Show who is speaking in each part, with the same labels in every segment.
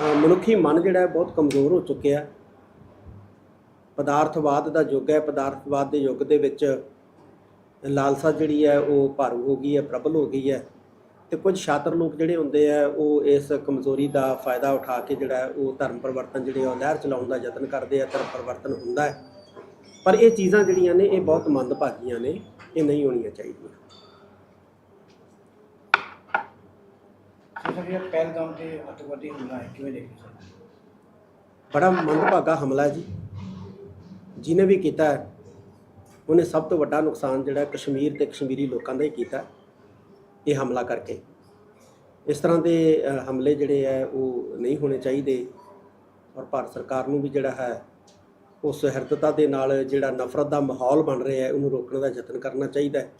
Speaker 1: ਮਨੁੱਖੀ ਮਨ ਜਿਹੜਾ ਬਹੁਤ ਕਮਜ਼ੋਰ ਹੋ ਚੁੱਕਿਆ ਪਦਾਰਥਵਾਦ ਦਾ ਯੁੱਗ ਹੈ। ਪਦਾਰਥਵਾਦ ਦੇ ਯੁੱਗ ਦੇ ਵਿੱਚ ਲਾਲਸਾ ਜਿਹੜੀ ਹੈ, ਉਹ ਭਾਰੂ ਹੋ ਗਈ ਹੈ, ਪ੍ਰਬਲ ਹੋ ਗਈ ਹੈ। ਤੇ ਕੁਝ ਛਾਤਰ ਲੋਕ ਜਿਹੜੇ ਹੁੰਦੇ ਆ ਉਹ ਇਸ ਕਮਜ਼ੋਰੀ ਦਾ ਫਾਇਦਾ ਉਠਾ ਕੇ ਜਿਹੜਾ ਉਹ ਧਰਮ ਪਰਿਵਰਤਨ ਜਿਹੜੇ ਆ, ਉਹ ਲਹਿਰ ਚਲਾਉਣ ਦਾ ਯਤਨ ਕਰਦੇ ਆ, ਧਰਮ ਪਰਿਵਰਤਨ ਹੁੰਦਾ ਹੈ। ਪਰ ਇਹ ਚੀਜ਼ਾਂ ਜਿਹੜੀਆਂ ਨੇ, ਇਹ ਬਹੁਤ ਮੰਦਭਾਗੀਆਂ ਨੇ, ਇਹ ਨਹੀਂ ਹੋਣੀਆਂ ਚਾਹੀਦੀਆਂ।
Speaker 2: ਸਰ ਇਹ ਪਹਿਲਗਾਮ ਤੇ ਅੱਤਵਾਦੀ ਹਮਲਾ ਹੈ ਕਿਵੇਂ ਦੇਖਦੇ ਸਰ?
Speaker 1: ਬੜਾ ਮੰਦਭਾਗਾ ਹਮਲਾ ਹੈ ਜੀ। ਜਿਹਨੇ ਵੀ ਕੀਤਾ ਹੈ, ਉਹਨੇ ਸਭ ਤੋਂ ਵੱਡਾ ਨੁਕਸਾਨ ਜਿਹੜਾ ਕਸ਼ਮੀਰ ਤੇ ਕਸ਼ਮੀਰੀ ਲੋਕਾਂ ਦਾ ਹੀ ਕੀਤਾ ਹੈ, ਇਹ ਹਮਲਾ ਕਰਕੇ। ਇਸ ਤਰ੍ਹਾਂ ਦੇ ਅ, ਹਮਲੇ ਜਿਹੜੇ ਹੈ ਉਹ ਨਹੀਂ ਹੋਣੇ ਚਾਹੀਦੇ। ਔਰ ਭਾਰਤ ਸਰਕਾਰ ਨੂੰ ਵੀ ਜਿਹੜਾ ਹੈ ਉਹ ਸੁਹਿਰਦਤਾ ਦੇ ਨਾਲ ਜਿਹੜਾ ਨਫ਼ਰਤ ਦਾ ਮਾਹੌਲ ਬਣ ਰਿਹਾ ਹੈ ਉਹਨੂੰ ਰੋਕਣ ਦਾ ਯਤਨ ਕਰਨਾ ਚਾਹੀਦਾ ਹੈ।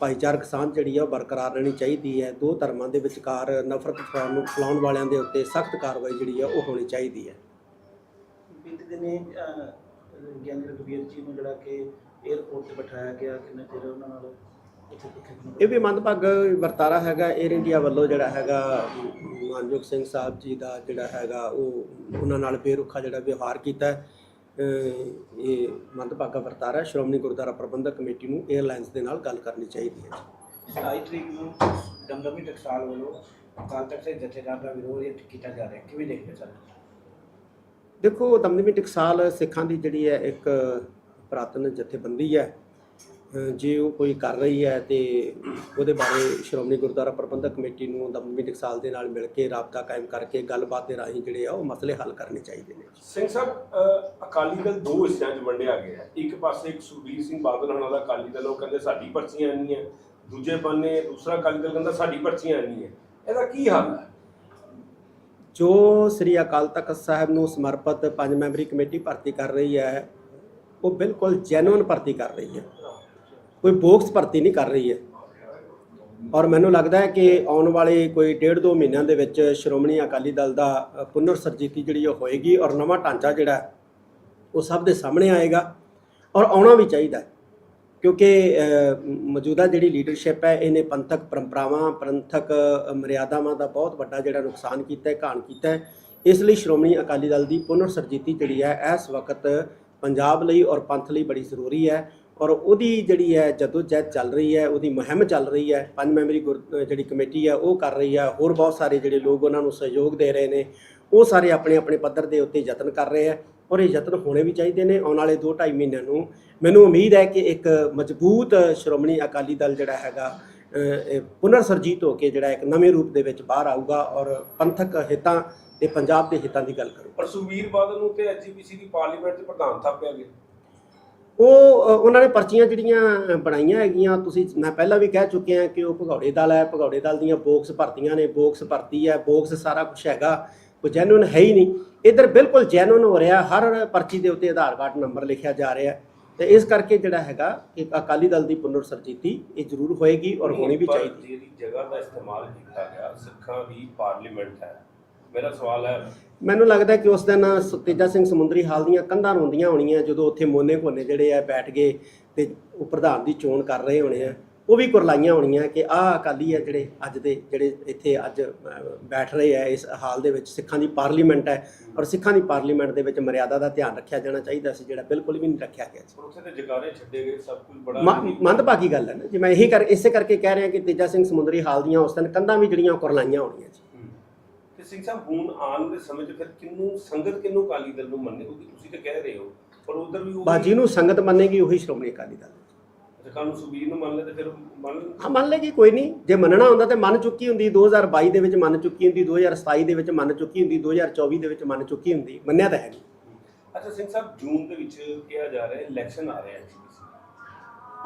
Speaker 1: ਭਾਈਚਾਰਕ ਸਾਂਝ ਜਿਹੜੀ ਹੈ ਉਹ ਬਰਕਰਾਰ ਰਹਿਣੀ ਚਾਹੀਦੀ ਹੈ। ਦੋ ਧਰਮਾਂ ਦੇ ਵਿਚਕਾਰ ਨਫ਼ਰਤ ਫੈਲਾਉਣ ਨੂੰ ਫੈਲਾਉਣ ਵਾਲਿਆਂ ਦੇ ਉੱਤੇ ਸਖਤ ਕਾਰਵਾਈ ਜਿਹੜੀ ਹੈ ਉਹ ਹੋਣੀ ਚਾਹੀਦੀ ਹੈ।
Speaker 3: ਬੀਤੇ ਦਿਨੇ ਗਿਆਨੀ ਰਘਬੀਰ ਜੀ ਨੂੰ ਜਿਹੜਾ ਕਿ 에ਅਰਪੋਰਟ ਤੇ ਬਿਠਾਇਆ ਗਿਆ ਕਿੰਨੇ ਚਿਰ ਉਹਨਾਂ ਨਾਲ
Speaker 1: ਇਹ ਵੀ ਮੰਦਭਾਗ ਵਰਤਾਰਾ ਹੈਗਾ। 에ਅਰ ਇੰਡੀਆ ਵੱਲੋਂ ਜਿਹੜਾ ਹੈਗਾ ਮਾਨਯੋਗ ਸਿੰਘ ਸਾਹਿਬ ਜੀ ਦਾ ਜਿਹੜਾ ਹੈਗਾ ਉਹ ਉਹਨਾਂ ਨਾਲ ਬੇਰੁੱਖਾ ਜਿਹੜਾ ਵਿਵਹਾਰ ਕੀਤਾ ਇਹ ਮੰਦਭਾਗਾ ਵਰਤਾਰਾ। ਸ਼੍ਰੋਮਣੀ ਗੁਰਦੁਆਰਾ ਪ੍ਰਬੰਧਕ ਕਮੇਟੀ ਨੂੰ 에ਅਰਲਾਈਨਸ ਦੇ ਨਾਲ ਗੱਲ ਕਰਨੀ ਚਾਹੀਦੀ ਹੈ
Speaker 2: 27 ਤਰੀਕ ਨੂੰ ਦਮਦਮੀ ਟਕਸਾਲ ਵੱਲੋਂ ਤਖਤ ਦੇ ਜਥੇਦਾਰ ਦਾ ਵਿਰੋਧ ਕੀਤਾ ਜਾ ਰਿਹਾ ਹੈ। ਕਿਵੇਂ ਦੇਖਦੇ ਸਰ?
Speaker 1: ਦੇਖੋ ਦਮਦਮੀ ਟਕਸਾਲ ਸਿੱਖਾਂ ਦੀ ਜਿਹੜੀ ਹੈ ਇੱਕ ਪ੍ਰਾਤਨ ਜਥੇਬੰਦੀ ਹੈ। ਜੇ ਉਹ ਕੋਈ ਕਰ ਰਹੀ ਹੈ ਤੇ ਉਹਦੇ ਬਾਰੇ ਸ਼੍ਰੋਮਣੀ ਗੁਰਦੁਆਰਾ ਪ੍ਰਬੰਧਕ ਕਮੇਟੀ ਨੂੰ ਦਮਦਮੀ ਟਕਸਾਲ ਦੇ ਨਾਲ ਮਿਲ ਕੇ ਰਾਬਤਾ ਕਾਇਮ ਕਰਕੇ ਗੱਲਬਾਤ ਦੇ ਰਾਹੀਂ ਜਿਹੜੇ ਆ ਉਹ ਮਸਲੇ ਹੱਲ ਕਰਨੇ ਚਾਹੀਦੇ ਨੇ।
Speaker 4: ਸਿੰਘ ਸਾਹਿਬ ਅਕਾਲੀ ਦਲ ਦੋ ਹਿੱਸਿਆਂ 'ਚ ਵੰਡਿਆ ਗਿਆ। ਹੈ ਇੱਕ ਪਾਸੇ ਇੱਕ ਸੁਖਬੀਰ ਸਿੰਘ ਬਾਦਲ ਹੋਣਾ ਦਾ ਅਕਾਲੀ ਦਲ ਉਹ ਕਹਿੰਦੇ ਸਾਡੀ ਪਰਚੀਆਂ ਨਹੀਂ ਹੈ ਦੂਜੇ ਬੰਨੇ ਦੂਸਰਾ ਅਕਾਲੀ ਦਲ ਕਹਿੰਦਾ ਸਾਡੀ ਪਰਚੀਆਂ ਨਹੀਂ ਹੈ ਇਹਦਾ ਕੀ ਹੱਲ ਹੈ?
Speaker 1: ਜੋ ਸ੍ਰੀ ਅਕਾਲ ਤਖਤ ਸਾਹਿਬ ਨੂੰ ਸਮਰਪਿਤ ਪੰਜ ਮੈਂਬਰੀ ਕਮੇਟੀ ਭਰਤੀ ਕਰ ਰਹੀ ਹੈ ਉਹ ਬਿਲਕੁਲ ਜੈਨੂਇਨ ਭਰਤੀ ਕਰ ਰਹੀ ਹੈ। ਕੋਈ ਬੋਕਸ ਭਰਤੀ ਨਹੀਂ ਕਰ ਰਹੀ ਹੈ। ਔਰ ਮੈਨੂੰ ਲੱਗਦਾ ਹੈ ਕਿ ਆਉਣ ਵਾਲੇ ਕੋਈ ਡੇਢ ਦੋ ਮਹੀਨਿਆਂ ਦੇ ਵਿੱਚ ਸ਼੍ਰੋਮਣੀ ਅਕਾਲੀ ਦਲ ਦਾ ਅ, ਪੁਨਰ ਸਰਜੀਤੀ ਜਿਹੜੀ ਉਹ ਹੋਏਗੀ ਔਰ ਨਵਾਂ ਢਾਂਚਾ ਜਿਹੜਾ ਉਹ ਸਭ ਦੇ ਸਾਹਮਣੇ ਆਏਗਾ। ਔਰ ਆਉਣਾ ਵੀ ਚਾਹੀਦਾ ਕਿਉਂਕਿ ਮੌਜੂਦਾ ਜਿਹੜੀ ਲੀਡਰਸ਼ਿਪ ਹੈ ਇਹਨੇ ਪੰਥਕ ਪਰੰਪਰਾਵਾਂ ਪੰਥਕ ਮਰਿਆਦਾਵਾਂ ਦਾ ਬਹੁਤ ਵੱਡਾ ਜਿਹੜਾ ਨੁਕਸਾਨ ਕੀਤਾ ਹੈ ਘਾਣ ਕੀਤਾ ਹੈ। ਇਸ ਲਈ ਸ਼੍ਰੋਮਣੀ ਅਕਾਲੀ ਦਲ ਦੀ ਪੁਨਰ ਸਰਜੀਤੀ ਜਿਹੜੀ ਹੈ ਇਸ ਵਕਤ ਪੰਜਾਬ ਲਈ ਔਰ ਪੰਥ ਲਈ ਬੜੀ ਜ਼ਰੂਰੀ ਹੈ। ਔਰ ਉਹਦੀ ਜਿਹੜੀ ਹੈ ਜਦੋਜਹਿਦ ਚੱਲ ਰਹੀ ਹੈ ਉਹਦੀ ਮੁਹਿੰਮ ਚੱਲ ਰਹੀ ਹੈ ਪੰਜ ਮੈਂਬਰੀ ਗੁਰ- ਜਿਹੜੀ ਕਮੇਟੀ ਹੈ ਉਹ ਕਰ ਰਹੀ ਹੈ ਹੋਰ ਬਹੁਤ ਸਾਰੇ ਜਿਹੜੇ ਲੋਕ ਉਹਨਾਂ ਨੂੰ ਸਹਿਯੋਗ ਦੇ ਰਹੇ ਨੇ ਉਹ ਸਾਰੇ ਆਪਣੇ ਆਪਣੇ ਪੱਧਰ ਦੇ ਉੱਤੇ ਯਤਨ ਕਰ ਰਹੇ ਆ ਔਰ ਇਹ ਯਤਨ ਹੋਣੇ ਵੀ ਚਾਹੀਦੇ ਨੇ ਆਉਣ ਵਾਲੇ 2.5 ਮਹੀਨਿਆਂ ਨੂੰ ਮੈਨੂੰ ਉਮੀਦ ਹੈ ਕਿ ਇੱਕ ਮਜ਼ਬੂਤ ਸ਼੍ਰੋਮਣੀ ਅਕਾਲੀ ਦਲ ਜਿਹੜਾ ਹੈਗਾ ਅ, ਪੁਨਰ ਸਰਜੀਤ ਹੋ ਕੇ ਜਿਹੜਾ ਇੱਕ ਨਵੇਂ ਰੂਪ ਦੇ ਵਿੱਚ ਬਾਹਰ ਆਊਗਾ ਔਰ ਪੰਥਕ ਹਿੱਤਾਂ ਤੇ ਪੰਜਾਬ ਦੇ ਹਿੱਤਾਂ ਦੀ ਗੱਲ ਕਰੂਗਾ।
Speaker 4: ਪਰ ਸੁਖਬੀਰ ਬਾਦਲ ਨੂੰ ਤੇ ਐਜੀਪੀਸੀ ਦੀ ਪਾਰਲੀਮੈਂਟ 'ਚ ਪ੍ਰਧਾਨ ਥਾਪਿਆ ਗਿਆ।
Speaker 1: ਉਹ ਅ, ਉਹਨਾਂ ਨੇ ਪਰਚੀਆਂ ਜਿਹੜੀਆਂ ਬਣਾਈਆਂ ਹੈਗੀਆਂ ਤੁਸੀਂ ਮੈਂ ਪਹਿਲਾਂ ਵੀ ਕਹਿ ਚੁੱਕਿਆ ਕਿ ਉਹ ਭਗੌੜੇ ਦਲ ਹੈ ਭਗੌੜੇ ਦਲ ਦੀਆਂ ਬੋਕਸ ਭਰਤੀਆਂ ਨੇ ਬੋਕਸ ਭਰਤੀ ਹੈ ਬੋਕਸ ਸਾਰਾ ਕੁਝ ਹੈਗਾ ਕੋਈ ਜੈਨੂਨ ਹੈ ਹੀ ਨਹੀਂ। ਇਧਰ ਬਿਲਕੁਲ ਜੈਨੂਨ ਹੋ ਰਿਹਾ ਹਰ ਪਰਚੀ ਦੇ ਉੱਤੇ ਆਧਾਰ ਕਾਰਡ ਨੰਬਰ ਲਿਖਿਆ ਜਾ ਰਿਹਾ ਤੇ ਇਸ ਕਰਕੇ ਜਿਹੜਾ ਹੈਗਾ ਕਿ ਅਕਾਲੀ ਦਲ ਦੀ ਪੁਨਰ ਸਰਜੀਤੀ ਇਹ ਜ਼ਰੂਰ ਹੋਏਗੀ ਔਰ ਹੋਣੀ ਵੀ
Speaker 4: ਪਰ
Speaker 1: ਚਾਹੀਦੀ
Speaker 4: ਜਿਹੜੀ ਜਗ੍ਹਾ ਦਾ ਇਸਤੇਮਾਲ ਕੀਤਾ ਗਿਆ ਸਿੱਖਾਂ ਦੀ ਪਾਰਲੀਮੈਂਟ ਹੈ। ਮੇਰਾ ਸਵਾਲ ਹੈ।
Speaker 1: ਮੈਨੂੰ ਲੱਗਦਾ ਕਿ ਉਸ ਦਿਨ ਤੇਜਾ ਸਿੰਘ ਸਮੁੰਦਰੀ ਹਾਲ ਦੀਆਂ ਕੰਧਾਂ ਰੋਂਦੀਆਂ ਹੋਣੀਆਂ ਜਦੋਂ ਉੱਥੇ ਮੋਨੇ ਕੋਨੇ ਜਿਹੜੇ ਆ ਬੈਠ ਗਏ ਤੇ ਉਹ ਪ੍ਰਧਾਨ ਦੀ ਚੋਣ ਕਰ ਰਹੇ ਹੋਣੇ ਆ। ਉਹ ਵੀ ਕੁਰਲਾਈਆਂ ਹੋਣੀਆਂ ਕਿ ਆਹ ਅਕਾਲੀ ਆ ਜਿਹੜੇ ਅੱਜ ਦੇ ਜਿਹੜੇ ਇੱਥੇ ਅੱਜ ਬੈਠ ਰਹੇ ਆ ਇਸ ਹਾਲ ਦੇ ਵਿੱਚ। ਸਿੱਖਾਂ ਦੀ ਪਾਰਲੀਮੈਂਟ ਹੈ ਔਰ ਸਿੱਖਾਂ ਦੀ ਪਾਰਲੀਮੈਂਟ ਦੇ ਵਿੱਚ ਮਰਿਆਦਾ ਦਾ ਧਿਆਨ ਰੱਖਿਆ ਜਾਣਾ ਚਾਹੀਦਾ ਸੀ ਜਿਹੜਾ ਬਿਲਕੁਲ ਵੀ ਨਹੀਂ ਰੱਖਿਆ ਗਿਆ ਸੀ।
Speaker 4: ਉੱਥੇ ਤੇ ਜਗਾਰੇ ਛੱਡੇ ਗਏ ਸਭ ਕੁਝ ਬੜਾ
Speaker 1: ਮੰਦਭਾਗੀ ਗੱਲ ਹੈ ਨਾ। ਜੇ ਮੈਂ ਇਹੀ ਕਰ ਇਸੇ ਕਰਕੇ ਕਹਿ ਰਿਹਾ ਕਿ ਤੇਜਾ ਸਿੰਘ ਸਮੁੰਦਰੀ ਹਾਲ ਦੀਆਂ ਉਸ ਦਿਨ ਕੰਧਾਂ ਵੀ ਜਿਹੜੀਆਂ ਕੁਰਲਾਈਆਂ ਹੋਣੀਆਂ ਸੀ।
Speaker 4: ਸਿੰਘ ਸਾਹਿਬ ਹੁਣ ਆਉਣ ਦੇ ਸਮੇਂ 'ਚ ਫਿਰ ਕਿੰਨੂੰ ਸੰਗਤ ਕਿੰਨੂੰ ਅਕਾਲੀ ਦਲ ਨੂੰ ਮੰਨੇ ਕਿਉਂਕਿ ਤੁਸੀਂ ਤਾਂ ਕਹਿ ਰਹੇ ਹੋ ਪਰ ਉਧਰ ਵੀ
Speaker 1: ਬਾਜੀ ਨੂੰ ਸੰਗਤ ਮੰਨੇਗੀ ਉਹੀ ਸ਼੍ਰੋਮਣੀ ਅਕਾਲੀ ਦਲ।
Speaker 4: ਜਕਾਂ ਨੂੰ ਸੁਬੀਰ ਨੂੰ ਮੰਨ ਲੈ ਤੇ ਫਿਰ ਮੰਨ।
Speaker 1: ਹਾਂ ਮੰਨ ਲੇਗੀ ਕੋਈ ਨਹੀਂ। ਜੇ ਮੰਨਣਾ ਹੁੰਦਾ ਤੇ ਮੰਨ ਚੁੱਕੀ ਹੁੰਦੀ 2022 ਦੇ ਵਿੱਚ ਮੰਨ ਚੁੱਕੀ ਹੁੰਦੀ 2027 ਦੇ ਵਿੱਚ ਮੰਨ ਚੁੱਕੀ ਹੁੰਦੀ 2024 ਦੇ ਵਿੱਚ ਮੰਨ ਚੁੱਕੀ ਹੁੰਦੀ। ਮੰਨਿਆ ਤਾਂ ਹੈ ਨਹੀਂ।
Speaker 4: ਅੱਛਾ ਸਿੰਘ ਸਾਹਿਬ ਜੂਨ ਦੇ ਵਿੱਚ ਕਿਹਾ ਜਾ ਰਿਹਾ ਇਲੈਕਸ਼ਨ ਆ ਰਿਹਾ ਹੈ।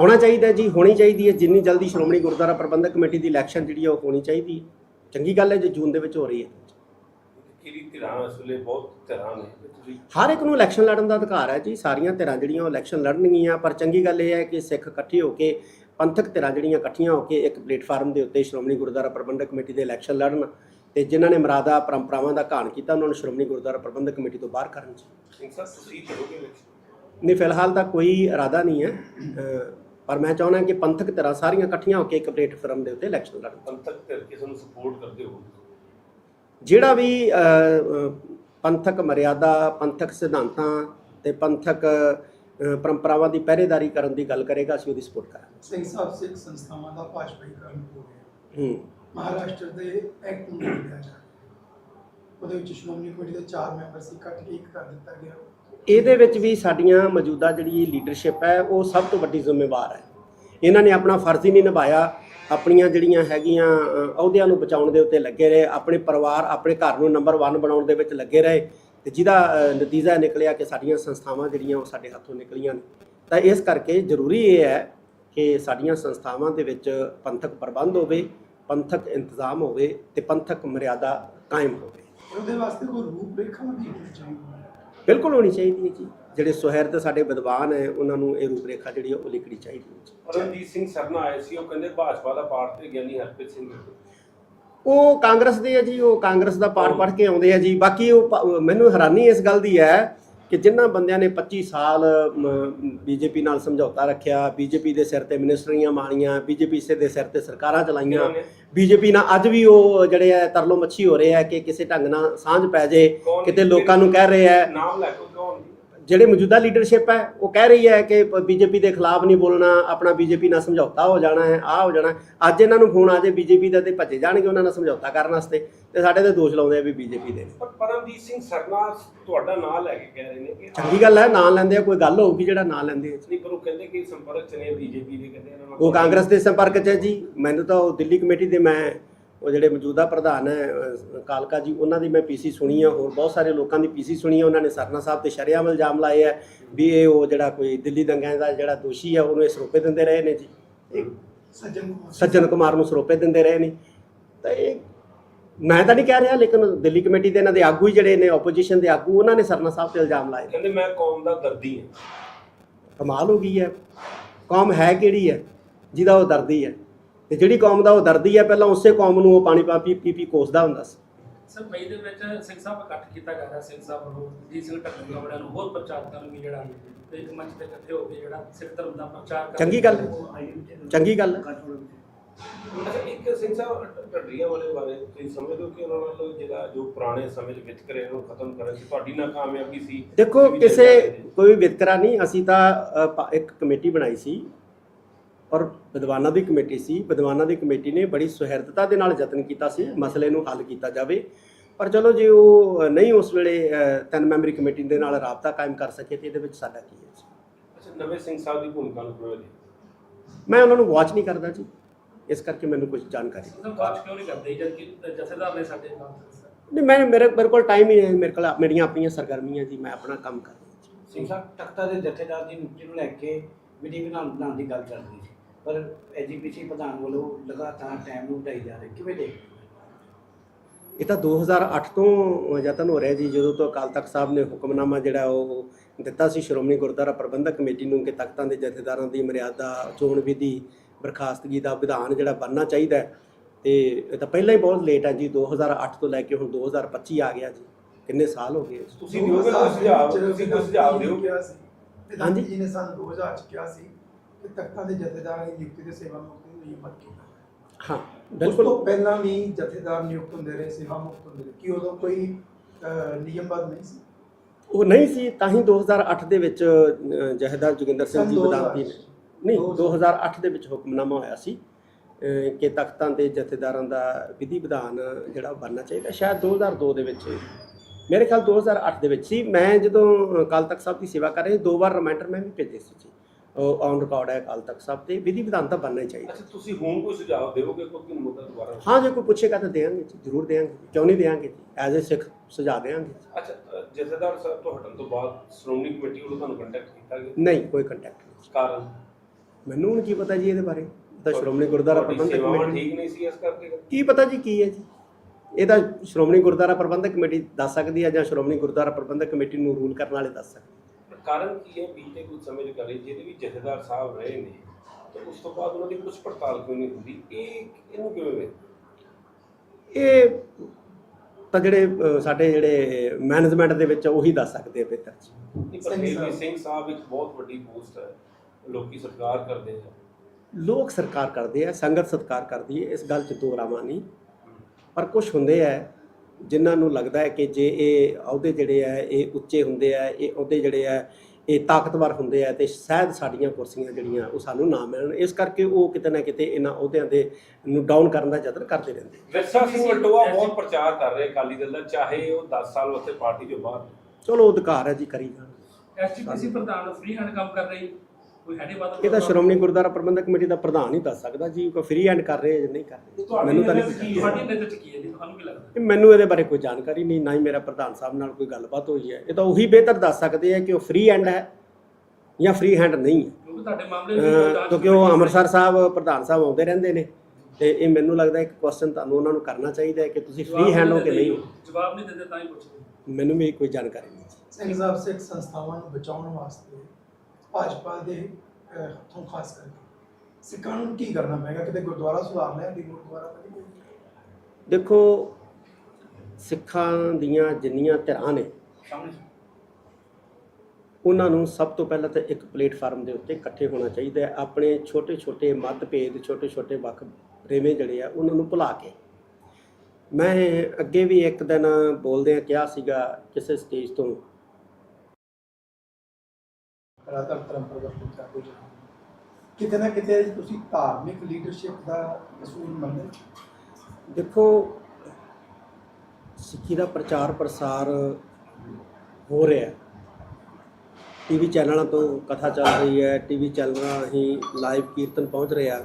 Speaker 1: ਹੋਣਾ ਚਾਹੀਦਾ ਜੀ ਹੋਣੀ ਚਾਹੀਦੀ ਹੈ। ਜਿੰਨੀ ਜਲਦੀ ਸ਼੍ਰੋਮਣੀ ਗੁਰਦੁਆਰਾ ਪ੍ਰਬੰਧਕ ਕਮੇਟੀ ਦੀ ਇਲੈਕਸ਼ਨ ਜਿਹੜੀ ਹੈ ਉਹ ਹੋਣੀ ਚਾਹੀਦੀ ਹੈ। ਚੰਗੀ ਗੱਲ ਹੈ ਜੇ ਜੂਨ ਦੇ ਵਿੱਚ ਹੋ ਰਹੀ ਹੈ।
Speaker 4: ਕਿਹੜੀ ਧਿਰਾਂ ਇਸ ਵੇਲੇ? ਬਹੁਤ ਧਿਰਾਂ ਨੇ। ਤੇ ਤੁਸੀਂ
Speaker 1: ਹਰ ਇੱਕ ਨੂੰ ਇਲੈਕਸ਼ਨ ਲੜਨ ਦਾ ਅਧਿਕਾਰ ਹੈ ਜੀ। ਸਾਰੀਆਂ ਧਿਰਾਂ ਜਿਹੜੀਆਂ ਉਹ ਇਲੈਕਸ਼ਨ ਲੜਨਗੀਆਂ। ਪਰ ਚੰਗੀ ਗੱਲ ਇਹ ਹੈ ਕਿ ਸਿੱਖ ਇਕੱਠੇ ਹੋ ਕੇ ਪੰਥਕ ਧਿਰਾਂ ਜਿਹੜੀਆਂ ਇਕੱਠੀਆਂ ਹੋ ਕੇ ਇੱਕ ਪਲੇਟਫਾਰਮ ਦੇ ਉੱਤੇ ਸ਼੍ਰੋਮਣੀ ਗੁਰਦੁਆਰਾ ਪ੍ਰਬੰਧਕ ਕਮੇਟੀ ਦੇ ਇਲੈਕਸ਼ਨ ਲੜਨ ਤੇ ਜਿਨ੍ਹਾਂ ਨੇ ਮਰਾਦਾ ਪਰੰਪਰਾਵਾਂ ਦਾ ਘਾਣ ਕੀਤਾ ਉਹਨਾਂ ਨੂੰ ਸ਼੍ਰੋਮਣੀ ਗੁਰਦੁਆਰਾ ਪ੍ਰਬੰਧਕ ਕਮੇਟੀ ਤੋਂ ਬਾਹਰ ਕਰਨ ਜੀ।
Speaker 4: ਸਿੰਘ ਸਾਹਿਬ ਤੁਸੀਂ ਕਰੋਗੇ ਇਲੈਕਸ਼ਨ
Speaker 1: ਨਹੀਂ ਫਿਲਹਾਲ ਤਾਂ ਕੋਈ ਇਰਾਦਾ ਨਹੀਂ ਹੈ। ਪਰ ਮੈਂ ਚਾਹੁੰਦਾ ਕਿ ਪੰਥਕ ਧਿਰਾਂ ਸਾਰੀਆਂ ਇਕੱਠੀਆਂ ਹੋ ਕੇ ਇੱਕ ਪਲੇਟਫਾਰਮ ਦੇ ਉੱਤੇ ਇਲੈਕਸ਼ਨ ਲੜਨ।
Speaker 4: ਪੰਥਕ ਧਿਰ ਕਿਸੇ ਨੂੰ ਸਪੋਰਟ ਕਰਦੇ ਹੋ
Speaker 1: ਜਿਹੜਾ ਵੀ ਪੰਥਕ ਮਰਿਆਦਾ ਪੰਥਕ ਸਿਧਾਂਤਾਂ ਤੇ ਪੰਥਕ ਪਰੰਪਰਾਵਾਂ ਦੀ ਪਹਿਰੇਦਾਰੀ ਕਰਨ ਦੀ ਗੱਲ ਕਰੇਗਾ ਅਸੀਂ ਉਹਦੀ ਸਪੋਰਟ ਕਰਾਂਗੇ।
Speaker 5: ਸਿੰਘ ਸਾਹਿਬ ਸਿੱਖ ਸੰਸਥਾਵਾਂ ਦਾ ਭਾਸ਼ਾਈਕਰਨ ਹੋ ਗਿਆ
Speaker 1: ਹੂੰ।
Speaker 5: ਮਹਾਰਾਸ਼ਟਰ ਦੇ ਐਕਟ ਨੂੰ ਲਿਆ ਜਾ ਰਿਹਾ। ਉਹਦੇ ਵਿੱਚ ਸ਼੍ਰੋਮਣੀ ਕਮੇਟੀ ਦੇ ਚਾਰ ਮੈਂਬਰ ਸੀ ਕੱਟ ਕੇ ਇੱਕ ਕਰ ਦਿੱਤਾ ਗਿਆ।
Speaker 1: ਇਹਦੇ ਵਿੱਚ ਵੀ ਸਾਡੀਆਂ ਮੌਜੂਦਾ ਜਿਹੜੀ ਲੀਡਰਸ਼ਿਪ ਹੈ ਉਹ ਸਭ ਤੋਂ ਵੱਡੀ ਜ਼ਿੰਮੇਵਾਰ ਹੈ। ਇਹਨਾਂ ਨੇ ਆਪਣਾ ਫਰਜ਼ ਹੀ ਨਹੀਂ ਨਿਭਾਇਆ ਆਪਣੀਆਂ ਜਿਹੜੀਆਂ ਹੈਗੀਆਂ ਅਹੁਦਿਆਂ ਨੂੰ ਬਚਾਉਣ ਦੇ ਉੱਤੇ ਲੱਗੇ ਰਹੇ ਆਪਣੇ ਪਰਿਵਾਰ ਆਪਣੇ ਘਰ ਨੂੰ ਨੰਬਰ 1 ਬਣਾਉਣ ਦੇ ਵਿੱਚ ਲੱਗੇ ਰਹੇ ਤੇ ਜਿਹਦਾ ਨਤੀਜਾ ਨਿਕਲਿਆ ਕਿ ਸਾਡੀਆਂ ਸੰਸਥਾਵਾਂ ਜਿਹੜੀਆਂ ਉਹ ਸਾਡੇ ਹੱਥੋਂ ਨਿਕਲੀਆਂ ਨੇ। ਤਾਂ ਇਸ ਕਰਕੇ ਜ਼ਰੂਰੀ ਇਹ ਹੈ ਕਿ ਸਾਡੀਆਂ ਸੰਸਥਾਵਾਂ ਦੇ ਵਿੱਚ ਪੰਥਕ ਪ੍ਰਬੰਧ ਹੋਵੇ ਪੰਥਕ ਇੰਤਜ਼ਾਮ ਹੋਵੇ ਤੇ ਪੰਥਕ ਮਰਿਆਦਾ ਕਾਇਮ ਹੋਵੇ।
Speaker 5: ਉਹਦੇ ਵਾਸਤੇ ਕੋਈ ਰੂਪ ਰੇਖਾ ਵੀ ਹੋਣੀ ਚਾਹੀਦੀ ਹੈ।
Speaker 1: ਬਿਲਕੁਲ ਹੋਣੀ ਚਾਹੀਦੀ ਹੈ ਜੀ। ਜਿਹੜੇ ਸੁਹਿਰਦ ਸਾਡੇ ਵਿਦਵਾਨ ਹੈ ਉਹਨਾਂ ਨੂੰ ਇਹ ਰੂਪ ਰੇਖਾ ਜਿਹੜੀ ਉਹ ਲਿਖਣੀ ਚਾਹੀਦੀ ਹੈ।
Speaker 4: ਰਣਜੀਤ ਸਿੰਘ ਸਰਨਾ ਆਏ ਸੀ ਉਹ ਕਹਿੰਦੇ ਭਾਜਪਾ ਦਾ ਪਾਰਟ ਤੇ ਗਿਆਨੀ ਹਰਪ੍ਰੀਤ ਸਿੰਘ
Speaker 1: ਉਹ ਕਾਂਗਰਸ ਦੇ ਹੈ ਜੀ ਉਹ ਕਾਂਗਰਸ ਦਾ ਪਾਠ ਪੜ੍ਹ ਕੇ ਆਉਂਦੇ ਆ ਜੀ। ਬਾਕੀ ਉਹ ਮੈਨੂੰ ਹੈਰਾਨੀ ਇਸ ਗੱਲ ਦੀ ਹੈ ਕਿ ਜਿਨ੍ਹਾਂ ਬੰਦਿਆਂ ਨੇ 25 ਸਾਲ ਬੀਜੇਪੀ ਨਾਲ ਸਮਝੌਤਾ ਰੱਖਿਆ ਬੀਜੇਪੀ ਦੇ ਸਿਰ ਤੇ ਮਿਨਿਸਟਰੀਆਂ ਮਾਣੀਆਂ ਬੀਜੇਪੀ ਦੇ ਸਿਰ ਤੇ ਸਰਕਾਰਾਂ ਚਲਾਈਆਂ। ਬੀਜੇਪੀ ਨਾਲ ਅੱਜ ਵੀ ਉਹ ਜਿਹੜੇ ਆ ਤਰਲੋ ਮੱਛੀ ਹੋ ਰਹੇ ਆ ਕਿ ਕਿਸੇ ਢੰਗ ਨਾਲ ਸਾਂਝ ਪੈ ਜੇ ਕਿਤੇ ਲੋਕਾਂ ਨੂੰ ਕਹਿ ਰਹੇ ਆ।
Speaker 4: ਨਾਮ ਲੈ ਕੇ ਕੌਣ
Speaker 1: ਜਿਹੜੇ ਮੌਜੂਦਾ ਲੀਡਰਸ਼ਿਪ ਹੈ ਉਹ ਕਹਿ ਰਹੀ ਹੈ ਕਿ ਬੀਜੇਪੀ ਦੇ ਖਿਲਾਫ ਨਹੀਂ ਬੋਲਣਾ ਆਪਣਾ ਬੀਜੇਪੀ ਨਾਲ ਸਮਝੌਤਾ ਹੋ ਜਾਣਾ ਹੈ ਆਹ ਹੋ ਜਾਣਾ। ਅੱਜ ਇਹਨਾਂ ਨੂੰ ਫੋਨ ਆ ਜੇ ਬੀਜੇਪੀ ਦਾ ਤੇ ਭੱਜੇ ਜਾਣਗੇ ਉਹਨਾਂ ਨਾਲ ਸਮਝੌਤਾ ਕਰਨ ਵਾਸਤੇ ਤੇ ਸਾਡੇ ਤੇ ਦੋਸ਼ ਲਾਉਂਦੇ ਆ ਵੀ ਬੀਜੇਪੀ ਦੇ ਨੇ
Speaker 4: ਪਰ ਪਰਮਜੀਤ ਸਿੰਘ ਸਰਨਾ ਤੁਹਾਡਾ ਨਾਮ ਲੈ ਕੇ ਕਹਿ ਰਹੇ ਨੇ ਕਿ
Speaker 1: ਚੰਗੀ ਗੱਲ ਹੈ ਨਾਂ ਲੈਂਦੇ ਆ ਕੋਈ ਗੱਲ ਹੋਊਗੀ ਜਿਹੜਾ ਨਾਂ ਲੈਂਦੇ ਆ।
Speaker 4: ਨਹੀਂ ਪਰ ਉਹ ਕਹਿੰਦੇ ਕਿ ਸੰਪਰਕ ਚ ਨੇ ਬੀਜੇਪੀ ਦੇ ਕਹਿੰਦੇ
Speaker 1: ਉਹ ਕਾਂਗਰਸ ਦੇ ਸੰਪਰਕ 'ਚ ਹੈ ਜੀ ਮੈਨੂੰ ਤਾਂ ਉਹ ਦਿੱਲੀ ਕਮੇਟੀ ਦੇ ਮੈਂ ਉਹ ਜਿਹੜੇ ਮੌਜੂਦਾ ਪ੍ਰਧਾਨ ਹੈ ਕਾਲਕਾ ਜੀ ਉਹਨਾਂ ਦੀ ਮੈਂ ਪੀਸੀ ਸੁਣੀ ਆ ਹੋਰ ਬਹੁਤ ਸਾਰੇ ਲੋਕਾਂ ਦੀ ਪੀਸੀ ਸੁਣੀ ਆ ਉਹਨਾਂ ਨੇ ਸਰਨਾ ਸਾਹਿਬ ਤੇ ਸ਼ਰਿਆਮ ਇਲਜ਼ਾਮ ਲਾਏ ਆ ਵੀ ਇਹ ਉਹ ਜਿਹੜਾ ਕੋਈ ਦਿੱਲੀ ਦੰਗਿਆਂ ਦਾ ਜਿਹੜਾ ਦੋਸ਼ੀ ਆ ਉਹਨੂੰ ਇਹ ਸਰੋਪੇ ਦਿੰਦੇ ਰਹੇ ਨੇ ਜੀ।
Speaker 5: ਸੱਜਣ ਕੁਮਾਰ
Speaker 1: ਸੱਜਣ ਕੁਮਾਰ ਨੂੰ ਸਰੋਪੇ ਦਿੰਦੇ ਰਹੇ ਨੇ। ਤਾਂ ਇਹ ਮੈਂ ਤਾਂ ਨਹੀਂ ਕਹਿ ਰਿਹਾ ਲੇਕਿਨ ਦਿੱਲੀ ਕਮੇਟੀ ਦੇ ਇਹਨਾਂ ਦੇ ਆਗੂ ਹੀ ਜਿਹੜੇ ਨੇ ਆਪੋਜੀਸ਼ਨ ਦੇ ਆਗੂ ਉਹਨਾਂ ਨੇ ਸਰਨਾ ਸਾਹਿਬ ਤੇ ਇਲਜ਼ਾਮ ਲਾਏ।
Speaker 4: ਕਹਿੰਦੇ ਮੈਂ ਕੌਮ ਦਾ ਦਰਦੀ ਹਾਂ।
Speaker 1: ਕਮਾਲ ਹੋ ਗਈ ਹੈ। ਕੌਮ ਹੈ ਕਿਹੜੀ ਹੈ? ਜਿਹਦਾ ਉਹ ਦਰਦੀ ਹੈ। ਤੇ ਜਿਹੜੀ ਕੌਮ ਦਾ ਉਹ ਦਰਦੀ ਹੈ ਪਹਿਲਾਂ ਉਸੇ ਕੌਮ ਨੂੰ ਉਹ ਪਾਣੀ ਪਾ ਪੀ ਪੀ ਪੀ ਕੋਸਦਾ ਹੁੰਦਾ ਸੀ।
Speaker 6: ਸਰ ਮਈ ਦੇ ਵਿੱਚ ਸਿੰਘ ਸਾਹਿਬ ਇਕੱਠ ਕੀਤਾ ਰਿਹਾ ਸਿੰਘ ਸਾਹਿਬ ਵੱਲੋਂ ਜੀ ਸਿੰਘ ਵਾਲਿਆਂ ਨੂੰ ਹੋਰ ਪ੍ਰਚਾਰ ਕਰਨ ਲਈ ਜਿਹੜਾ ਤੇ ਇੱਕ ਮੰਚ ਤੇ ਇਕੱਠੇ ਹੋ ਕੇ ਜਿਹੜਾ ਸਿੱਖ ਧਰਮ ਦਾ ਪ੍ਰਚਾਰ ਕਰਨ
Speaker 1: ਚੰਗੀ ਗੱਲ। ਚੰਗੀ ਗੱਲ
Speaker 4: ਇੱਕ ਸਿੰਘ ਸਾਹਿਬ ਢੱਡਰੀਆਂ ਵਾਲੇ ਬਾਰੇ ਤੁਸੀਂ ਸਮਝਦੇ ਹੋ ਕਿ ਉਹਨਾਂ ਵੱਲੋਂ ਜਿਹੜਾ ਜੋ ਪੁਰਾਣੇ ਸਮੇਂ ਦੇ ਵਿਤਕਰੇ ਨੂੰ ਖਤਮ ਕਰਨ ਚ ਤੁਹਾਡੀ ਨਾਕਾਮਯਾਬੀ ਸੀ?
Speaker 1: ਦੇਖੋ
Speaker 4: ਵੀ
Speaker 1: ਕਿਸੇ ਕੋਈ ਵਿਤਕਰਾ ਨਹੀਂ ਅਸੀਂ ਤਾਂ ਇੱਕ ਕਮੇਟੀ ਬਣਾਈ ਸੀ। ਔਰ ਵਿਦਵਾਨਾਂ ਦੀ ਕਮੇਟੀ ਸੀ ਵਿਦਵਾਨਾਂ ਦੀ ਕਮੇਟੀ ਨੇ ਬੜੀ ਸੁਹਿਰਦਤਾ ਦੇ ਨਾਲ ਯਤਨ ਕੀਤਾ ਸੀ ਮਸਲੇ ਨੂੰ ਹੱਲ ਕੀਤਾ ਜਾਵੇ। ਪਰ ਚਲੋ ਜੇ ਉਹ ਨਹੀਂ ਉਸ ਵੇਲੇ ਤਿੰਨ ਮੈਂਬਰੀ ਕਮੇਟੀ ਦੇ ਨਾਲ ਰਾਬਤਾ ਕਾਇਮ ਕਰ ਸਕੇ ਤੇ ਇਹਦੇ ਵਿੱਚ ਸਾਡਾ ਕੀ ਹੈ?
Speaker 4: ਅੱਛਾ ਨਵੇਂ ਸਿੰਘ ਸਾਹਿਬ ਦੀ ਭੂਮਿਕਾ ਨੂੰ ਕਿਵੇਂ
Speaker 1: ਮੈਂ ਉਹਨਾਂ ਨੂੰ ਵਾਚ ਨਹੀਂ ਕਰਦਾ ਜੀ। ਇਸ ਕਰਕੇ ਮੈਨੂੰ ਕੁਝ ਜਾਣਕਾਰੀ ਨਹੀਂ।
Speaker 6: ਬਾਤ ਕਿਉਂ ਨਹੀਂ ਕਰਦੇ? ਜਦ ਕਿ ਜਥੇਦਾਰ ਨੇ ਸਾਡੇ ਨਾਲ
Speaker 1: ਨਹੀਂ ਮੈਂ ਮੇਰੇ ਮੇਰੇ ਕੋਲ ਟਾਈਮ ਹੀ ਨਹੀਂ ਹੈ ਮੇਰੇ ਕੋਲ ਮੇਰੀਆਂ ਆਪਣੀਆਂ ਸਰਗਰਮੀਆਂ ਜੀ ਮੈਂ ਆਪਣਾ ਕੰਮ ਕਰ ਰਿਹਾ ਜੀ
Speaker 2: ਸਿੰਘ ਸਾਹਿਬ ਤਖਤਾ ਦੇ ਜਥੇਦਾਰ ਦੀ ਨਿਯੁਕਤੀ ਨੂੰ ਲੈ ਕੇ ਵਿਧੀ ਵਿਧਾਨ ਬਣਾਉਣ ਦੀ ਗੱਲ ਚੱਲ ਰਹੀ ਸੀ। ਪਰ ਐਜੀਪੀਸੀ ਪ੍ਰਧਾਨ ਵੱਲੋਂ ਲਗਾਤਾਰ ਟਾਈਮ ਨੂੰ ਢਾਈ ਜਾ ਰਿਹਾ ਕਿਵੇਂ ਦੇਖ
Speaker 1: ਇਹ ਤਾਂ 2008 ਤੋਂ ਯਤਨ ਹੋ ਰਿਹਾ ਜੀ ਜਦੋਂ ਤੋਂ ਅਕਾਲ ਤਖਤ ਸਾਹਿਬ ਨੇ ਹੁਕਮਨਾਮਾ ਜਿਹੜਾ ਉਹ ਦਿੱਤਾ ਸੀ ਸ਼੍ਰੋਮਣੀ ਗੁਰਦੁਆਰਾ ਪ੍ਰਬੰਧਕ ਕਮੇਟੀ ਨੂੰ ਕਿ ਤਖਤਾਂ ਦੇ ਜਥੇਦਾਰਾਂ ਦੀ ਮਰਿਆਦਾ ਚੋਣ ਵਿਧੀ ਬਰਖਾਸਤਗੀ ਦਾ ਵਿਧਾਨ ਜਿਹੜਾ ਬਣਨਾ ਚਾਹੀਦਾ। ਤੇ ਇਹ ਤਾਂ ਪਹਿਲਾਂ ਹੀ ਬਹੁਤ ਲੇਟ ਹੈ ਜੀ 2008 ਤੋਂ ਲੈ ਕੇ ਹੁਣ 2025 ਆ ਗਿਆ ਜੀ ਕਿੰਨੇ ਸਾਲ ਹੋ ਗਏ?
Speaker 4: ਤੁਸੀਂ ਦਿਓਗੇ ਕੋਈ ਸੁਝਾਅ ਤੁਸੀਂ ਕੋਈ ਸੁਝਾਅ ਦਿਓਗੇ
Speaker 5: ਕਿਹਾ ਸੀ
Speaker 1: ਹਾਂਜੀ।
Speaker 5: ਜੀ ਨੇ ਸਾਨੂੰ 2000 ਚ ਕਿਹਾ ਸੀ ਕਿ ਤਖਤਾਂ ਦੇ ਜਥੇਦਾਰਾਂ ਦੀ ਨਿਯੁਕਤੀ ਤੇ ਸੇਵਾ ਮੁਕਤੀ ਨੂੰ ਨਿਯਮਤ ਕੀਤਾ।
Speaker 1: ਹਾਂ
Speaker 5: ਉਸ
Speaker 1: ਬਿਲਕੁਲ।
Speaker 5: ਤੋਂ ਪਹਿਲਾਂ ਵੀ ਜਥੇਦਾਰ ਨਿਯੁਕਤ ਹੁੰਦੇ ਰਹੇ ਸੇਵਾ ਮੁਕਤ ਹੁੰਦੇ ਰਹੇ। ਕਿ ਉਦੋਂ ਕੋਈ ਅਹ, ਨਿਯਮਬੱਧ ਨਹੀਂ ਸੀ?
Speaker 1: ਉਹ ਨਹੀਂ ਸੀ ਤਾਂ ਹੀ 2008 ਦੇ ਵਿੱਚ ਅ, ਜਥੇਦਾਰ ਜੋਗਿੰਦਰ ਸਿੰਘ ਜੀ ਵਿਦਾਂਤੀ ਨੇ। ਨਹੀਂ
Speaker 5: 2008
Speaker 1: 2008 ਦੇ ਵਿੱਚ ਹੁਕਮਨਾਮਾ ਹੋਇਆ ਸੀ ਕਿ ਤਖਤਾਂ ਦੇ ਜਥੇਦਾਰਾਂ ਦਾ ਵਿਧੀ ਵਿਧਾਨ ਜਿਹੜਾ ਬਣਨਾ ਚਾਹੀਦਾ। ਸ਼ਾਇਦ 2002 ਦੇ ਵਿੱਚ। ਮੇਰੇ ਖਿਆਲ 2008 ਦੇ ਵਿੱਚ ਸੀ। ਮੈਂ ਜਦੋਂ ਅਕਾਲ ਤਖਤ ਸਾਹਿਬ ਦੀ ਸੇਵਾ ਕਰ ਰਿਹਾ ਦੋ ਵਾਰ ਰਿਮਾਈਂਡਰ ਮੈਂ ਵੀ ਭੇਜੇ ਸੀ ਜੀ। ਔਨ ਰਿਕਾਰਡ ਹੈ ਅਕਾਲ ਤਖਤ ਸਾਹਿਬ ਤੇ ਵਿਧੀ ਵਿਧਾਨ ਤਾਂ ਬਣਨਾ ਹੀ ਚਾਹੀਦਾ।
Speaker 4: ਅੱਛਾ ਤੁਸੀਂ ਹੁਣ ਕੋਈ ਸੁਝਾਅ ਦਿਓਗੇ ਕਿਉਂਕਿ ਮੁੱਦਾ ਦੁਬਾਰਾ
Speaker 1: ਹਾਂ ਜੇ ਕੋਈ ਪੁੱਛੇਗਾ ਤਾਂ ਦੇਵਾਂਗੇ ਜੀ ਜ਼ਰੂਰ ਦੇਵਾਂਗੇ ਕਿਉਂ ਨਹੀਂ ਦੇਵਾਂਗੇ ਐਜ਼ ਅ ਸਿੱਖ ਸੁਝਾਅ ਦੇਵਾਂਗੇ
Speaker 4: ਅੱਛਾ ਜਥੇਦਾਰ ਸਾਹਿਬ ਤੋਂ ਹਟਣ ਤੋਂ ਬਾਅਦ ਸ਼੍ਰੋਮਣੀ ਕਮੇਟੀ ਵੱਲੋਂ ਤੁਹਾਨੂੰ ਕੰਟੈਕਟ ਕੀਤਾ ਗਿਆ?
Speaker 1: ਨਹੀਂ ਕੋਈ ਕੰਟੈਕਟ ਨਹੀਂ।
Speaker 4: ਕਾਰਨ?
Speaker 1: ਮੈਨੂੰ ਹੁਣ ਕੀ ਪਤਾ ਜੀ ਇਹਦੇ ਬਾਰੇ? ਤਾਂ ਸ਼੍ਰੋਮਣੀ ਗੁਰਦੁਆਰਾ ਪ੍ਰਬੰਧਕ
Speaker 4: ਸੇਵਾਵਾਂ
Speaker 1: ਕਮੇਟੀ।
Speaker 4: ਠੀਕ ਨਹੀਂ ਸੀ ਇਸ ਕਰਕੇ?
Speaker 1: ਕੀ ਪਤਾ ਜੀ ਕੀ ਹੈ ਜੀ? ਇਹ ਤਾਂ ਸ਼੍ਰੋਮਣੀ ਗੁਰਦੁਆਰਾ ਪ੍ਰਬੰਧਕ ਕਮੇਟੀ ਦੱਸ ਸਕਦੀ ਹੈ ਜਾਂ ਸ਼੍ਰੋਮਣੀ ਗੁਰਦੁਆਰਾ ਪ੍ਰਬੰਧਕ ਕਮੇਟੀ ਨੂੰ ਰੂਲ ਕਰਨ ਵਾਲੇ ਦੱਸ ਸਕਦੇ
Speaker 4: ਕਾਰਨ ਕੀ ਹੈ? ਬੀਤੇ ਕੁਝ ਸਮੇਂ ਦੇ ਕਰੇ ਜਿਹਦੇ ਵੀ ਜਥੇਦਾਰ ਸਾਹਿਬ ਰਹੇ ਨੇ ਤੇ ਉਸ ਤੋਂ ਬਾਅਦ ਉਹਨਾਂ ਦੀ ਕੁਝ ਪੜਤਾਲ ਕਿਉਂ ਨਹੀਂ ਹੁੰਦੀ? ਇਹ ਇਹਨੂੰ ਕਿਵੇਂ ਵੇ
Speaker 1: ਇਹ ਤਾਂ ਜਿਹੜੇ ਸਾਡੇ ਜਿਹੜੇ ਮੈਨੇਜਮੈਂਟ ਦੇ ਵਿੱਚ ਉਹੀ ਦੱਸ ਸਕਦੇ ਆ ਬਿਹਤਰ ਜੀ।
Speaker 5: ਸਿੰਘ ਸਾਹਿਬ।
Speaker 4: ਸਿੰਘ ਸਾਹਿਬ ਇੱਕ ਬਹੁਤ ਵੱਡੀ ਪੋਸਟ ਹੈ। ਲੋਕੀ ਸਰਕਾਰ ਕਰਦੇ ਆ।
Speaker 1: ਲੋਕ ਸਰਕਾਰ ਕਰਦੇ ਆ ਸੰਗਤ ਸਤਕਾਰ ਕਰਦੀ ਹੈ ਇਸ ਗੱਲ 'ਚ ਦੋ ਰਾਵਾਂ ਨਹੀਂ। ਪਰ ਕੁਝ ਹੁੰਦੇ ਆ ਜਿਨ੍ਹਾਂ ਨੂੰ ਲੱਗਦਾ ਹੈ ਕਿ ਜੇ ਇਹ ਅਹੁਦੇ ਜਿਹੜੇ ਆ ਇਹ ਉੱਚੇ ਹੁੰਦੇ ਆ ਇਹ ਅਹੁਦੇ ਜਿਹੜੇ ਆ ਇਹ ਤਾਕਤਵਰ ਹੁੰਦੇ ਆ ਤੇ ਸ਼ਾਇਦ ਸਾਡੀਆਂ ਕੁਰਸੀਆਂ ਜਿਹੜੀਆਂ ਉਹ ਸਾਨੂੰ ਨਾ ਮਿਲਣ। ਇਸ ਕਰਕੇ ਉਹ ਕਿਤੇ ਨਾ ਕਿਤੇ ਇਹਨਾਂ ਅਹੁਦਿਆਂ ਦੇ ਨੂੰ ਡਾਊਨ ਕਰਨ ਦਾ ਯਤਨ ਕਰਦੇ ਰਹਿੰਦੇ
Speaker 4: ਵਿਰਸਾ ਸਿੰਘ ਵਲਟੋਆ ਬਹੁਤ ਪ੍ਰਚਾਰ ਕਰ ਰਹੇ ਅਕਾਲੀ ਦਲ ਦਾ ਚਾਹੇ ਉਹ 10 ਸਾਲ ਉੱਥੇ ਪਾਰਟੀ ਚੋਂ ਬਾਹਰ।
Speaker 1: ਚਲੋ ਅਧਿਕਾਰ ਹੈ ਜੀ ਕਰੀ ਜਾਣ।
Speaker 6: ਐਸਜੀਪੀਸੀ ਪ੍ਰਧਾਨ ਫ੍ਰੀ ਹੈਂਡ ਕੰਮ ਕਰ ਰਹੀ। ਕੋਈ ਬਾਤ
Speaker 1: ਇਹ ਤਾਂ ਸ਼੍ਰੋਮਣੀ ਗੁਰਦੁਆਰਾ ਪ੍ਰਬੰਧਕ ਕਮੇਟੀ ਦਾ ਪ੍ਰਧਾਨ ਹੀ ਦੱਸ ਸਕਦਾ ਜੀ ਕੋਈ ਫ੍ਰੀ ਹੈਂਡ ਕਰ ਰਹੇ ਜਾਂ ਨਹੀਂ ਕਰ ਰਹੇ। ਮੈਨੂੰ ਤਾਂ ਨਹੀਂ ਪਤਾ।
Speaker 6: ਤੁਹਾਡੀ ਨਜ਼ਰ ਚ ਕੀ ਹੈ ਜੀ? ਤੁਹਾਨੂੰ ਕੀ ਲੱਗਦਾ?
Speaker 1: ਇਹ ਮੈਨੂੰ ਇਹਦੇ ਬਾਰੇ ਕੋਈ ਜਾਣਕਾਰੀ ਨਹੀਂ ਨਾ ਹੀ ਮੇਰਾ ਪ੍ਰਧਾਨ ਸਾਹਿਬ ਨਾਲ ਕੋਈ ਗੱਲਬਾਤ ਹੋਈ ਹੈ। ਇਹ ਤਾਂ ਉਹੀ ਬਿਹਤਰ ਦੱਸ ਸਕਦੇ ਆ ਕਿ ਉਹ ਫ੍ਰੀ ਹੈਂਡ ਹੈ ਜਾਂ ਫ੍ਰੀ ਹੈਂਡ ਨਹੀਂ ਹੈ।
Speaker 6: ਕਿਉਂਕਿ ਤੁਹਾਡੇ ਮਾਮਲੇ
Speaker 1: ਅਹ ਕਿਉਂਕਿ ਉਹ ਅੰਮ੍ਰਿਤਸਰ ਸਾਹਿਬ ਪ੍ਰਧਾਨ ਸਾਹਿਬ ਆਉਂਦੇ ਰਹਿੰਦੇ ਨੇ ਤੇ ਇਹ ਮੈਨੂੰ ਲੱਗਦਾ ਇੱਕ ਕੁਐਸਚਨ ਤੁਹਾਨੂੰ ਉਹਨਾਂ ਨੂੰ ਕਰਨਾ ਚਾਹੀਦਾ ਹੈ ਕਿ ਤੁਸੀਂ ਫ੍ਰੀ ਹੈਂਡ ਹੋ ਕਿ ਨਹੀਂ ਹੋ।
Speaker 6: ਜਵਾਬ ਨਹੀਂ ਦਿੰਦੇ ਤਾਂ ਹੀ ਪੁੱਛਦੇ।
Speaker 1: ਮੈਨੂੰ ਵੀ ਕੋਈ ਜਾਣਕਾਰੀ ਨਹੀਂ।
Speaker 5: ਸਿੰਘ ਸਾਹਿਬ ਸਿੱਖ ਸੰਸਥਾਵਾਂ ਨੂੰ ਬਚਾਉਣ ਵਾਸਤੇ ਭਾਜਪਾ ਦੇ ਹੱਥੋਂ ਖਾਸ ਕਰਕੇ। ਸਿੱਖਾਂ ਨੂੰ ਕੀ ਕਰਨਾ ਪਏਗਾ? ਕਿਤੇ ਗੁਰਦੁਆਰਾ ਸੁਧਾਰ ਲਿਆ ਦੀ ਗੁਰਦੁਆਰਾ ਤਾਂ ਨਹੀਂ ਕੋਈ?
Speaker 1: ਦੇਖੋ ਸਿੱਖਾਂ ਦੀਆਂ ਜਿੰਨੀਆਂ ਧਿਰਾਂ ਨੇ ਉਹਨਾਂ ਨੂੰ ਸਭ ਤੋਂ ਪਹਿਲਾਂ ਤਾਂ ਇੱਕ ਪਲੇਟਫਾਰਮ ਦੇ ਉੱਤੇ ਇਕੱਠੇ ਹੋਣਾ ਚਾਹੀਦਾ ਹੈ। ਆਪਣੇ ਛੋਟੇ ਛੋਟੇ ਮਤਭੇਦ ਛੋਟੇ ਛੋਟੇ ਵੱਖ ਰੇਵੇਂ ਜਿਹੜੇ ਆ ਉਹਨਾਂ ਨੂੰ ਭੁਲਾ ਕੇ। ਮੈਂ ਅੱਗੇ ਵੀ ਇੱਕ ਦਿਨ ਬੋਲਦਿਆਂ ਕਿਹਾ ਸੀਗਾ ਕਿਸੇ ਸਟੇਜ ਤੋਂ
Speaker 5: ਕਲਾਕਾਰ ਧਰਮ ਪ੍ਰਵਰਤਨ ਕਰਦੇ ਜਾਂਦੇ ਕਿਤੇ ਨਾ ਕਿਤੇ ਤੁਸੀਂ ਧਾਰਮਿਕ ਲੀਡਰਸ਼ਿਪ ਦਾ ਅਸੂਲ ਮੰਨਦੇ
Speaker 1: ਦੇਖੋ, ਸਿੱਖੀ ਦਾ ਪ੍ਰਚਾਰ ਪ੍ਰਸਾਰ ਹੋ ਰਿਹਾ ਹੈ। ਟੀਵੀ ਚੈਨਲਾਂ ਤੋਂ ਕਥਾ ਚੱਲ ਰਹੀ ਹੈ ਟੀਵੀ ਚੈਨਲਾਂ ਹੀ ਲਾਈਵ ਕੀਰਤਨ ਪਹੁੰਚ ਰਿਹਾ